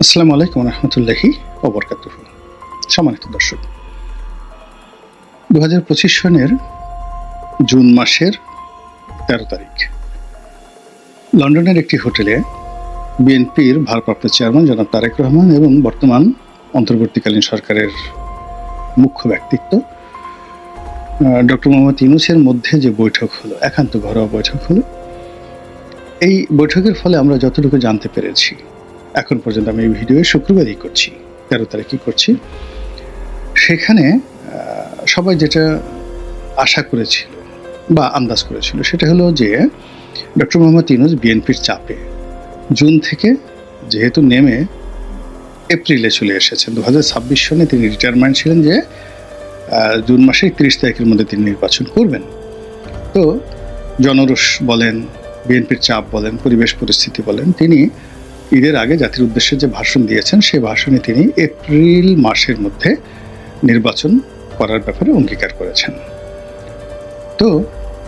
আসসালামু আলাইকুম রহমতুল্লাহি অবরকাত সম্মানিত দর্শক দু হাজার পঁচিশ সনের জুন মাসের তেরো তারিখ, লন্ডনের একটি হোটেলে বিএনপির ভারপ্রাপ্ত চেয়ারম্যান জনাব তারেক রহমান এবং বর্তমান অন্তর্বর্তীকালীন সরকারের মুখ্য ব্যক্তিত্ব ডক্টর মোহাম্মদ ইউনুসের মধ্যে যে বৈঠক হলো, একান্ত ঘরোয়া বৈঠক হলো, এই বৈঠকের ফলে আমরা যতটুকু জানতে পেরেছি এখন পর্যন্ত আমি এই ভিডিও শুক্রবারই করছি। তেরো তারিখই করছি। সেখানে সবাই যেটা আশা করেছিল বা আন্দাজ করেছিল, সেটা হলো যে ডক্টর মোহাম্মদ ইউনুস বিএনপির চাপে জুন থেকে যেহেতু নেমে এপ্রিলে চলে এসেছেন দু হাজার ছাব্বিশ সনে তিনি রিটায়ারমেন্ট ছিলেন যে জুন মাসের তিরিশ তারিখের মধ্যে তিনি নির্বাচন করবেন। তো জনরোষ বলেন, বিএনপির চাপ বলেন, পরিবেশ পরিস্থিতি বলেন, তিনি ঈদের আগে জাতির উদ্দেশ্যে যে ভাষণ দিয়েছেন সেই ভাষণে তিনি এপ্রিল মাসের মধ্যে নির্বাচন করার ব্যাপারে অঙ্গীকার করেছেন। তো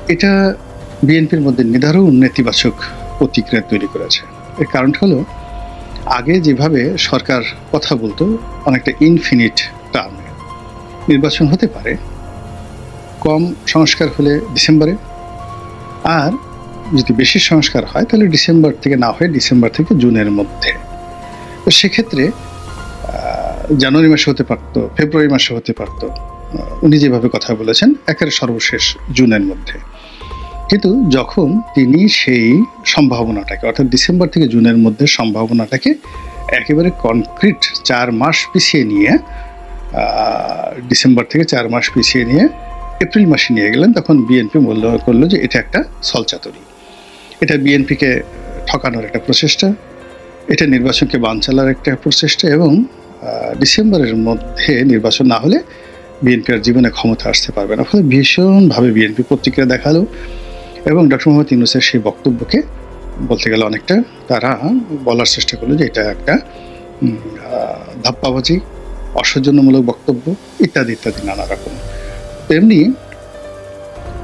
এটা বিএনপির মধ্যে নিদারুণ নেতিবাচক প্রতিক্রিয়া তৈরি করেছে। এর কারণটা হলো, আগে যেভাবে সরকার কথা বলতো, অনেকটা ইনফিনিট টার্মে নির্বাচন হতে পারে, কম সংস্কার হলে ডিসেম্বরে, আর যদি বেশি সংস্কার হয়, তাহলে ডিসেম্বর থেকে না হয়ে ডিসেম্বর থেকে জুনের মধ্যে। তো সেক্ষেত্রে জানুয়ারি মাসে হতে পারতো, ফেব্রুয়ারি মাসে হতে পারতো। উনি যেভাবে কথা বলেছেন একেবারে সর্বশেষ জুনের মধ্যে। কিন্তু যখন তিনি সেই সম্ভাবনাটাকে, অর্থাৎ ডিসেম্বর থেকে জুনের মধ্যে সম্ভাবনাটাকে একেবারে কনক্রিট চার মাস পিছিয়ে নিয়ে ডিসেম্বর থেকে চার মাস পিছিয়ে নিয়ে, এপ্রিল মাসে নিয়ে গেলেন, তখন বিএনপি মূল্য করল যে এটা একটা সলচাতুরি এটা বিএনপিকে ঠকানোর একটা প্রচেষ্টা, এটা নির্বাচনকে বান বানচালার একটা প্রচেষ্টা এবং ডিসেম্বরের মধ্যে নির্বাচন না হলে বিএনপি আর জীবনে ক্ষমতা আসতে পারবে না। ফলে ভীষণভাবে বিএনপি প্রতিক্রিয়া দেখাল এবং ডক্টর মোহাম্মদ ইউনুসের সেই বক্তব্যকে বলতে গেলে অনেকটা তারা বলার চেষ্টা করল যে এটা একটা ধাপ্পাবাজি, অসৌজন্যমূলক বক্তব্য ইত্যাদি ইত্যাদি, নানা রকম। তেমনি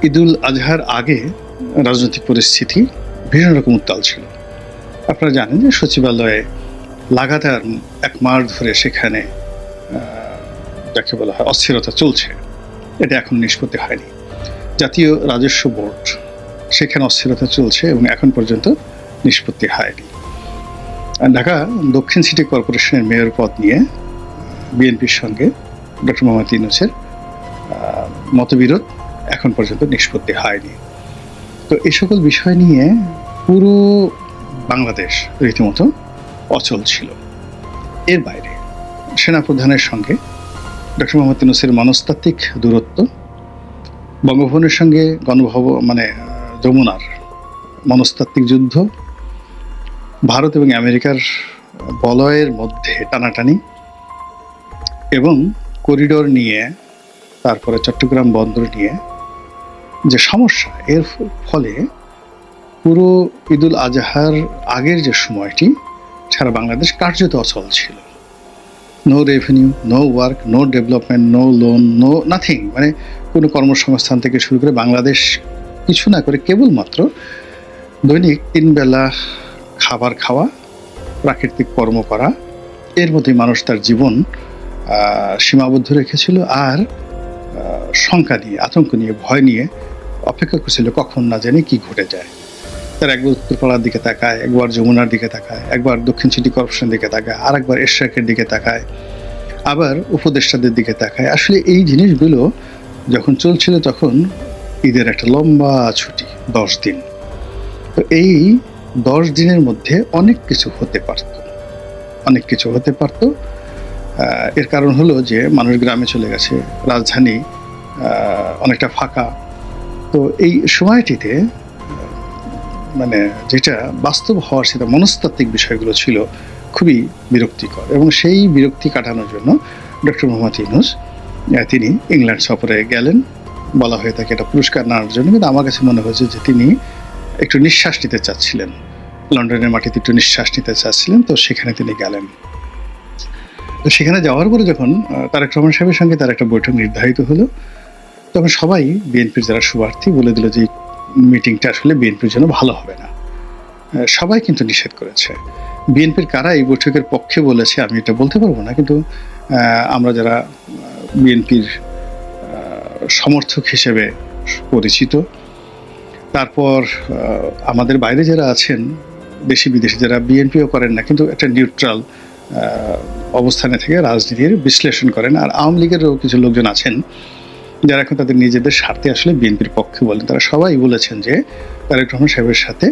ঈদুল আজহার আগে রাজনৈতিক পরিস্থিতি ভীষণ রকম উত্তাল ছিল। আপনারা জানেন যে সচিবালয়ে লাগাতার এক মাস ধরে সেখানে যাকে বলা হয় অস্থিরতা চলছে। এটা এখন নিষ্পত্তি হয়নি। জাতীয় রাজস্ব বোর্ড সেখানে অস্থিরতা চলছে এবং এখন পর্যন্ত নিষ্পত্তি হয়নি। ঢাকা দক্ষিণ সিটি কর্পোরেশনের মেয়র পদ নিয়ে বিএনপির সঙ্গে ডক্টর মোহাম্মদ ইউনুসের মতবিরোধ এখন পর্যন্ত নিষ্পত্তি হয়নি। তো এই সকল বিষয় নিয়ে পুরো বাংলাদেশ রীতিমতো অচল ছিল। এর বাইরে সেনাপ্রধানের সঙ্গে ডক্টর মোহাম্মদ ইউনুসের মনস্তাত্ত্বিক দূরত্ব, বঙ্গভবনের সঙ্গে গণভব মানে যমুনার মনস্তাত্ত্বিক যুদ্ধ, ভারত এবং আমেরিকার বলয়ের মধ্যে টানাটানি এবং করিডোর নিয়ে, তারপরে চট্টগ্রাম বন্দর নিয়ে যে সমস্যা, এর ফলে পুরো ঈদুল আজহার আগের যে সময়টি, সারা বাংলাদেশ কার্যত অচল ছিল। No revenue no work no development no loan no nothing মানে কোনো কর্মসংস্থান থেকে শুরু করে বাংলাদেশ কিছু না করে কেবলমাত্র দৈনিক তিনবেলা খাবার খাওয়া, প্রাকৃতিক কর্ম করা, এর মধ্যে মানুষ তার জীবন সীমাবদ্ধ রেখেছিল আর শঙ্কা নিয়ে, আতঙ্ক নিয়ে, ভয় নিয়ে অপেক্ষা করছিল কখন না জানি কি ঘটে যায়। তার একবার উত্তরপাড়ার দিকে তাকায়, একবার যমুনার দিকে তাকায়, একবার দক্ষিণ সিটি কর্পোরেশনের দিকে তাকায় আর একবার এশিয়াকের দিকে তাকায়, আবার উপদেষ্টাদের দিকে তাকায়। আসলে এই জিনিসগুলো যখন চলছিল তখন ঈদের একটা লম্বা ছুটি, দশ দিন। তো এই দশ দিনের মধ্যে অনেক কিছু হতে পারত। অনেক কিছু হতে পারত। এর কারণ হলো যে মানুষ গ্রামে চলে গেছে, রাজধানী অনেকটা ফাঁকা। তো এই সময়টিতে মানে যেটা বাস্তব হওয়ার সেটা মনস্তাত্ত্বিক বিষয়গুলো ছিল খুবই বিরক্তিকর এবং সেই বিরক্তি কাটানোর জন্য ডক্টর মোহাম্মদ ইউনুস তিনি ইংল্যান্ড সফরে গেলেন। বলা হয়ে থাকে এটা পুরস্কার নেওয়ার জন্য, কিন্তু আমার কাছে মনে হয়েছে যে তিনি একটু নিঃশ্বাস নিতে চাচ্ছিলেন। লন্ডনের মাটিতে একটু নিঃশ্বাস নিতে চাচ্ছিলেন, তো সেখানে তিনি গেলেন। তো সেখানে যাওয়ার পরে যখন তারেক রহমান সাহেবের সঙ্গে তার একটা বৈঠক নির্ধারিত হলো, তখন সবাই বিএনপির যারা শুভার্থী বলে দিল যে মিটিংটা আসলে বিএনপির জন্য ভালো হবে না। সবাই কিন্তু নিষেধ করেছে। বিএনপির কারা এই বৈঠকের পক্ষে বলেছে আমি এটা বলতে পারব না, কিন্তু আমরা যারা বিএনপির সমর্থক হিসেবে পরিচিত, তারপর আমাদের বাইরে যারা আছেন, দেশি বিদেশি যারা বিএনপিও করেন না, কিন্তু একটা নিউট্রাল অবস্থানে থেকে রাজনীতির বিশ্লেষণ করেন, আর আওয়ামী লীগেরও কিছু লোকজন আছেন যারা এখন তাদের নিজেদের স্বার্থে আসলে বিএনপির পক্ষে বলেন, তারা সবাই বলেছেন যে তারেক রহমান সাহেবের সাথে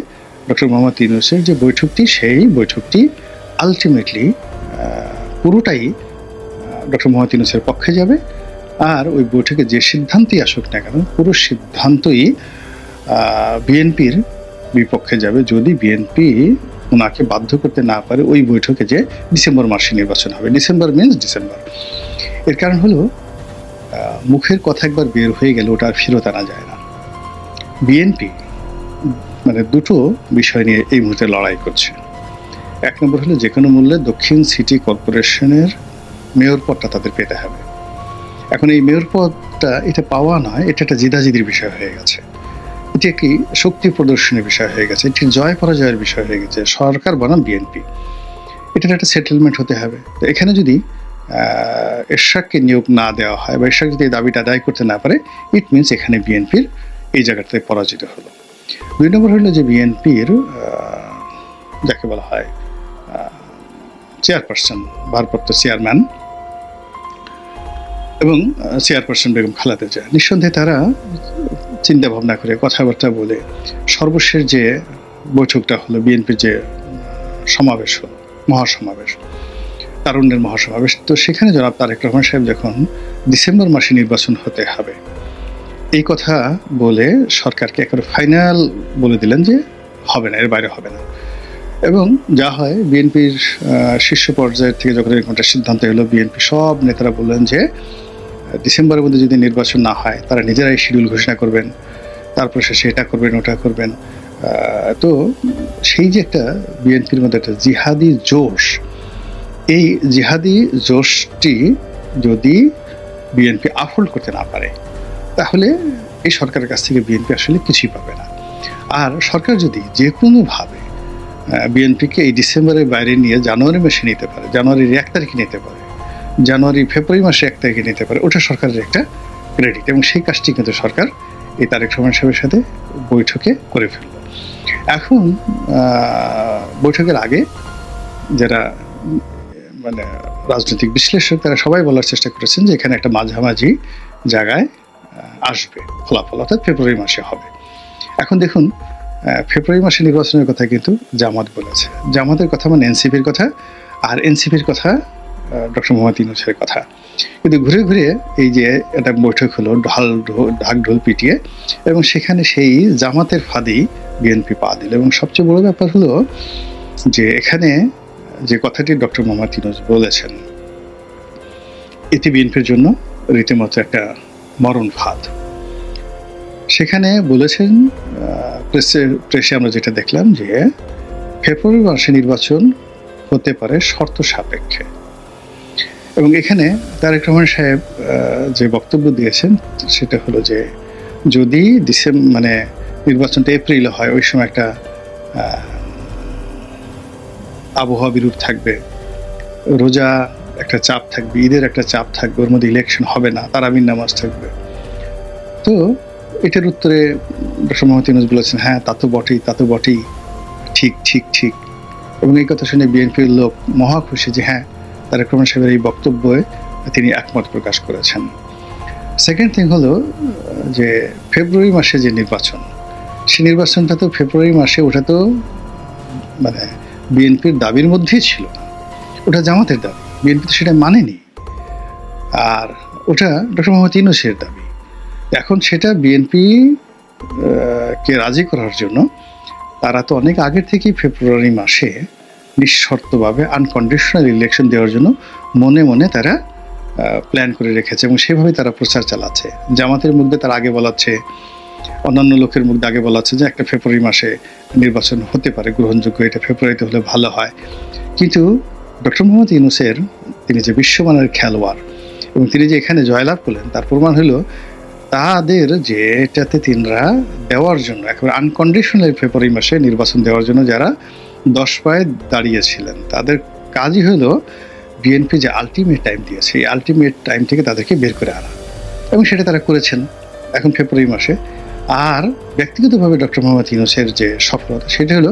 ডক্টর মোহাম্মদ ইউনুসের যে বৈঠকটি, সেই বৈঠকটি আলটিমেটলি পুরোটাই ডক্টর মোহাম্মদ ইউনুসের পক্ষে যাবে। আর ওই বৈঠকে যে সিদ্ধান্তই আসুক না কেন, পুরো সিদ্ধান্তই বিএনপির বিপক্ষে যাবে। যদি বিএনপি ওনাকে বাধ্য করতে না পারে, ওই বৈঠকে যে ডিসেম্বর মাসে নির্বাচন হবে। ডিসেম্বর মিনস ডিসেম্বর এর কারণ হলো মুখের কথা একবার বের হয়ে গেলে ওটা আর ফেরত আনা যায় না। বিএনপি মানে দুটো বিষয় নিয়ে এই মুহূর্তে লড়াই করছে। এক নম্বর হলো যে কোনো মূল্যে দক্ষিণ সিটি কর্পোরেশনের মেয়র পদটা তাদের পেতে হবে। এখন এই মেয়র পদটা এটা পাওয়া নয়, এটা একটা জিদাজিদির বিষয় হয়ে গেছে। এটি একটি শক্তি প্রদর্শনের বিষয় হয়ে গেছে, এটি জয় পরাজয়ের বিষয় হয়ে গেছে। সরকার বনাম বিএনপি এটার একটা সেটেলমেন্ট হতে হবে। তো এখানে যদি এরশাককে নিয়োগ না দেওয়া হয় বা এরশাক যদি এই দাবিটা আদায় করতে না পারে ইট মিনস এখানে বিএনপির এই জায়গাটাতে পরাজিত হলো। দুই নম্বর হলো যে বিএনপির যাকে বলা হয় চেয়ারপারসন, ভারপ্রাপ্ত চেয়ারম্যান এবং চেয়ারপারসন বেগম খালাদা জিয়া। নিঃসন্দেহে তারা চিন্তা ভাবনা করে, কথাবার্তা বলে সর্বশেষ যে বৈঠকটা হলো, বিএনপির যে সমাবেশ হলো, মহাসমাবেশ। তারুণ্যের মহাসমাবেশ তো সেখানে জনাব তারেক রহমান সাহেব যখন ডিসেম্বর মাসে নির্বাচন হতে হবে, এই কথা বলে সরকারকে একেবারে ফাইনাল বলে দিলেন যে হবে না, এর বাইরে হবে না। এবং যা হয়, বিএনপির শীর্ষ পর্যায়ের থেকে যখন একটা সিদ্ধান্ত এলো, বিএনপি সব নেতারা বললেন যে, ডিসেম্বরের মধ্যে যদি নির্বাচন না হয়, তারা নিজেরাই শিডিউল ঘোষণা করবেন, তারপর শেষে এটা করবেন, ওটা করবেন। তো সেই যে একটা বিএনপির মধ্যে একটা জিহাদি জোশ এই জিহাদি জোশটি যদি বিএনপি আফোল্ড করতে না পারে, তাহলে এই সরকারের কাছ থেকে বিএনপি আসলে কিছুই পাবে না। আর সরকার যদি যে কোনোভাবে বিএনপিকে এই ডিসেম্বরের বাইরে নিয়ে জানুয়ারি মাসে নিতে পারে, জানুয়ারির এক তারিখে নিতে পারে, জানুয়ারি, ফেব্রুয়ারি মাসে এক তারিখে নিতে পারে, ওটা সরকারের একটা ক্রেডিট এবং সেই কাজটি কিন্তু সরকার এই তারেক রহমান সাহেবের সাথে বৈঠকে করে ফেলল। এখন বৈঠকের আগে যারা মানে রাজনৈতিক বিশ্লেষক তারা সবাই বলার চেষ্টা করেছেন যে এখানে একটা মাঝামাঝি জায়গায় আসবে। ফলাফল অর্থাৎ ফেব্রুয়ারি মাসে হবে। এখন দেখুন ফেব্রুয়ারি মাসে নির্বাচনের কথা কিন্তু জামাত বলেছে। জামাতের কথা মানে এনসিপির কথা, আর এনসিপির কথা ডক্টর মোহাম্মদ ইউনুসের কথা। কিন্তু ঘুরে ঘুরে এই যে একটা বৈঠক হলো ঢাল, ঢাক ঢোল পিটিয়ে, এবং সেখানে সেই জামাতের ফাঁদেই বিএনপি পা দিল। এবং সবচেয়ে বড় ব্যাপার হলো যে এখানে যে কথাটি ডক্টর মোহাম্মদ ইউনুস বলেছেন, এটি বিএনপির জন্য রীতিমতো একটা মরণ ফাঁদ। সেখানে বলেছেন প্রেসে প্রেসে আমরা যেটা দেখলাম যে ফেব্রুয়ারি মাসে নির্বাচন হতে পারে শর্ত সাপেক্ষে। এবং এখানে তারেক রহমান সাহেব যে বক্তব্য দিয়েছেন, সেটা হলো যে যদি ডিসেম্বর মানে নির্বাচনটা এপ্রিল হয়, ওই সময় একটা আবহাওয়া বিরূপ থাকবে। রোজা একটা চাপ থাকবে, ঈদের একটা চাপ থাকবে, ওর মধ্যে ইলেকশন হবে না তারাবিন নামাজ থাকবে। তো এটার উত্তরে ডক্টর ইউনুস বলেছেন হ্যাঁ তা তো বটেই, তা তো বটেই। ঠিক ঠিক ঠিক। এবং এই কথা শুনে বিএনপির লোক মহা খুশি যে হ্যাঁ তারেক রহমান সাহেবের এই বক্তব্যে তিনি একমত প্রকাশ করেছেন। সেকেন্ড থিং হলো, যে ফেব্রুয়ারি মাসে যে নির্বাচন সেই নির্বাচনটা তো ফেব্রুয়ারি মাসে ওটা তো মানে বিএনপির দাবির মধ্যেই ছিল। ওটা জামাতের দাবি, বিএনপি তো সেটা মানেনি। আর ওটা ডক্টর মোহাম্মদ ইউনুসের দাবি। এখন সেটা বিএনপি কে রাজি করার জন্য, তারা তো অনেক আগের থেকেই ফেব্রুয়ারি মাসে নিঃশর্তভাবে আনকন্ডিশনাল ইলেকশন দেওয়ার জন্য মনে মনে তারা প্ল্যান করে রেখেছে এবং সেভাবে তারা প্রচার চালাচ্ছে। জামাতের মধ্যে তারা আগে বলাচ্ছে অন্যান্য লোকের মুখ দাগে বলা বলাচ্ছে যে একটা ফেব্রুয়ারি মাসে নির্বাচন হতে পারে, গ্রহণযোগ্য। এটা ফেব্রুয়ারিতে হলে ভালো হয়। কিন্তু ডক্টর মোহাম্মদ ইউনুসের তিনি যে বিশ্বমানের খেলোয়াড় এবং তিনি যে এখানে জয়লাভ করলেন, তার প্রমাণ হলো তাদের যে এটাতে তিনরা দেওয়ার জন্য, একেবারে আনকন্ডিশনাল ফেব্রুয়ারি মাসে নির্বাচন দেওয়ার জন্য যারা দশ পায়ে দাঁড়িয়েছিলেন, তাদের কাজই হলো বিএনপি যে আলটিমেট টাইম দিয়েছে, এই আলটিমেট টাইম থেকে তাদেরকে বের করে আনা। এবং সেটা তারা করেছেন। এখন ফেব্রুয়ারি মাসে আর ব্যক্তিগতভাবে ডক্টর মোহাম্মদ ইউনুসের যে সফলতা সেটা হলো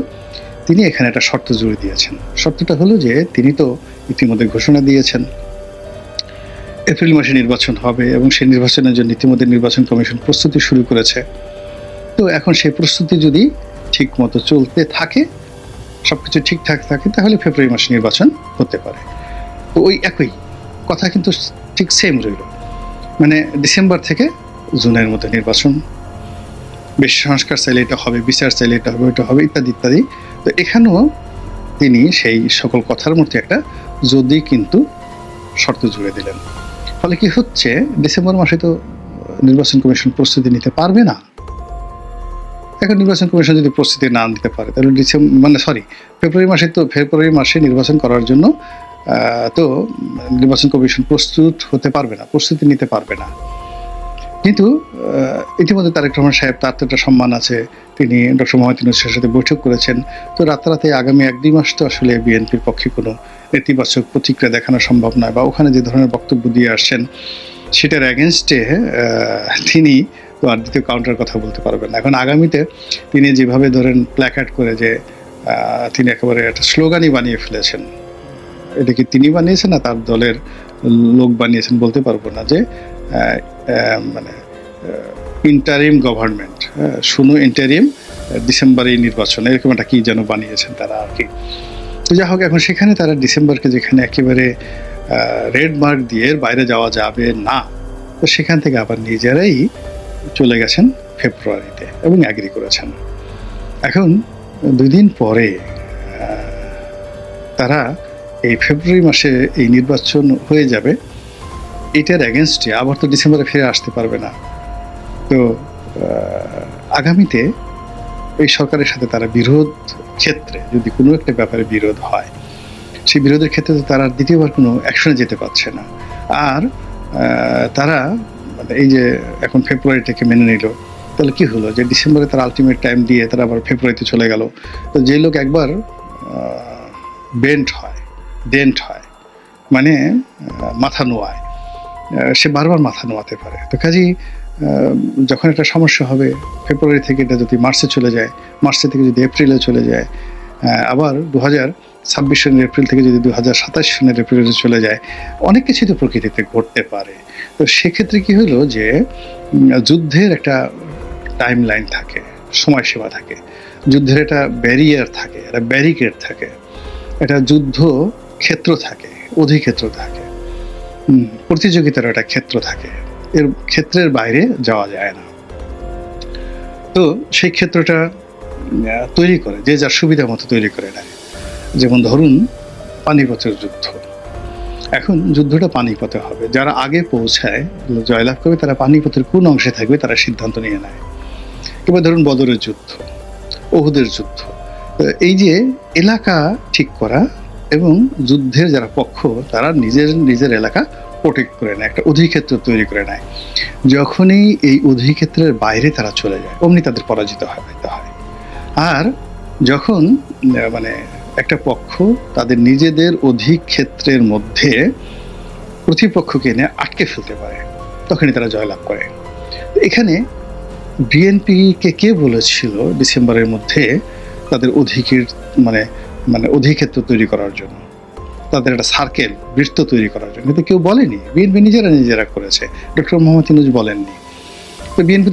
তিনি এখানে একটা শর্ত জুড়ে দিয়েছেন। শর্তটা হলো যে তিনি তো ইতিমধ্যে ঘোষণা দিয়েছেন, এপ্রিল মাসে নির্বাচন হবে এবং সেই নির্বাচনের জন্য ইতিমধ্যে নির্বাচন কমিশন প্রস্তুতি শুরু করেছে। তো এখন সেই প্রস্তুতি যদি ঠিক মতো চলতে থাকে সব কিছু ঠিকঠাক থাকে, তাহলে ফেব্রুয়ারি মাসে নির্বাচন হতে পারে। তো ওই একই কথা কিন্তু ঠিক সেম রইল। মানে ডিসেম্বর থেকে জুনের মধ্যে নির্বাচন বেশ সংস্কার চাইলে এটা হবে, বিচার চাইলে এটা হবে ওটা হবে, ইত্যাদি ইত্যাদি। তো এখানেও তিনি সেই সকল কথার মধ্যে একটা যদি কিন্তু শর্ত জুড়ে দিলেন। ফলে কি হচ্ছে, ডিসেম্বর মাসে তো নির্বাচন কমিশন প্রস্তুতি নিতে পারবে না। এখন নির্বাচন কমিশন যদি প্রস্তুতি না নিতে পারে, তাহলে ডিসেম্বর মানে সরি ফেব্রুয়ারি মাসে তো ফেব্রুয়ারি মাসে নির্বাচন করার জন্য তো নির্বাচন কমিশন প্রস্তুত হতে পারবে না, প্রস্তুতি নিতে পারবে না। কিন্তু ইতিমধ্যে তারেক রহমান সাহেব তার তো একটা সম্মান আছে। তিনি, ডক্টর মোহাম্মদ ইউনুসের সাথে বৈঠক করেছেন। তো রাতারাতি আগামী এক দুই মাস তো আসলে বিএনপির পক্ষে কোনো নেতিবাচক প্রতিক্রিয়া দেখানো সম্ভব নয় বা ওখানে যে ধরনের বক্তব্য দিয়ে আসছেন, সেটার অ্যাগেনস্টে তিনি তো আর দ্বিতীয় কাউন্টার কথা বলতে পারবেন না। এখন আগামীতে তিনি যেভাবে ধরেন প্ল্যাকার্ড করে যে তিনি একেবারে একটা স্লোগানই বানিয়ে ফেলেছেন। এটা কি তিনি বানিয়েছেন না তার দলের লোক বানিয়েছেন বলতে পারব না যে মানে ইন্টারিম গভর্নমেন্ট শুনো ইন্টারিম ডিসেম্বরে নির্বাচন এরকম একটা কী যেন বানিয়েছেন তারা আর কি। তো যা হোক, এখন সেখানে তারা ডিসেম্বরকে যেখানে একেবারে রেড মার্ক দিয়ে বাইরে যাওয়া যাবে না, তো সেখান থেকে আবার নিজেরাই চলে গেছেন ফেব্রুয়ারিতে এবং অ্যাগ্রি করেছেন। এখন দুই দিন পরে তারা এই ফেব্রুয়ারি মাসে এই নির্বাচন হয়ে যাবে, এটার অ্যাগেনস্টে আবার তো ডিসেম্বরে ফিরে আসতে পারবে না। তো আগামীতে এই সরকারের সাথে তারা বিরোধ ক্ষেত্রে যদি কোনো একটা ব্যাপারে বিরোধ হয়, সেই বিরোধের ক্ষেত্রে তো তারা দ্বিতীয়বার কোনো অ্যাকশনে যেতে পারছে না। আর তারা মানে এই যে এখন ফেব্রুয়ারিটাকে মেনে নিল, তাহলে কি হলো যে ডিসেম্বরে তারা আলটিমেট টাইম দিয়ে তারা আবার ফেব্রুয়ারিতে চলে গেল? তো যে লোক একবার বেন্ট হয় ডেন্ট হয় মানে মাথা নোয়ায়। সে বারবার মাথা নোয়াতে পারে। তো কাজেই যখন একটা সমস্যা হবে ফেব্রুয়ারি থেকে এটা যদি মার্চে চলে যায় মার্চে থেকে যদি এপ্রিলে চলে যায় আবার দু হাজার ছাব্বিশ সনের এপ্রিল থেকে যদি দু হাজার সাতাশ সনের এপ্রিলে চলে যায়, অনেক কিছুই তো প্রকৃতিতে ঘটতে পারে। তো সেক্ষেত্রে কি হলো যে যুদ্ধের একটা টাইম লাইন থাকে, সময়সীমা থাকে। যুদ্ধের একটা ব্যারিয়ার থাকে, একটা ব্যারিকেড থাকে। একটা যুদ্ধ ক্ষেত্র থাকে, অধিক্ষেত্র থাকে। প্রতিযোগিতার একটা ক্ষেত্র থাকে। এর ক্ষেত্রের বাইরে যাওয়া যায় না। তো সেই ক্ষেত্রটা তৈরি করে, যে যার সুবিধা মতো তৈরি করে নেয়। যেমন ধরুন, পানিপথের যুদ্ধ। এখন যুদ্ধটা পানিপথে হবে। যারা আগে পৌঁছায়, জয়লাভ করবে, তারা পানিপথের কোন অংশে থাকবে, তারা সিদ্ধান্ত নিয়ে নেয়। এবার ধরুন, বদরের যুদ্ধ, ওহুদের যুদ্ধ। এই যে এলাকা ঠিক করা এবং যুদ্ধের যারা পক্ষ, তারা নিজের নিজের এলাকা প্রোটেক্ট করে নেয়, একটা অধিক্ষেত্র তৈরি করে নেয়। যখনই এই অধিক্ষেত্রের বাইরে তারা চলে যায়, অমনি তাদের পরাজিত হতে হয়। আর যখন মানে একটা পক্ষ তাদের নিজেদের অধিক্ষেত্রের মধ্যে প্রতিপক্ষকে এনে আটকে ফেলতে পারে, তখনই তারা জয়লাভ করে। এখানে বিএনপিকে কে বলেছিল ডিসেম্বরের মধ্যে তাদের অধিকের মানে মানে অধিক্ষেত্র তৈরি করার জন্য, তাদের একটা সার্কেল বৃত্ত তৈরি করার জন্য। কিন্তু কেউ বলেনি বিএনপি নিজেরা নিজেরা করেছে। ডক্টর মোহাম্মদ ইনুজ বলেননি। তো বিএনপি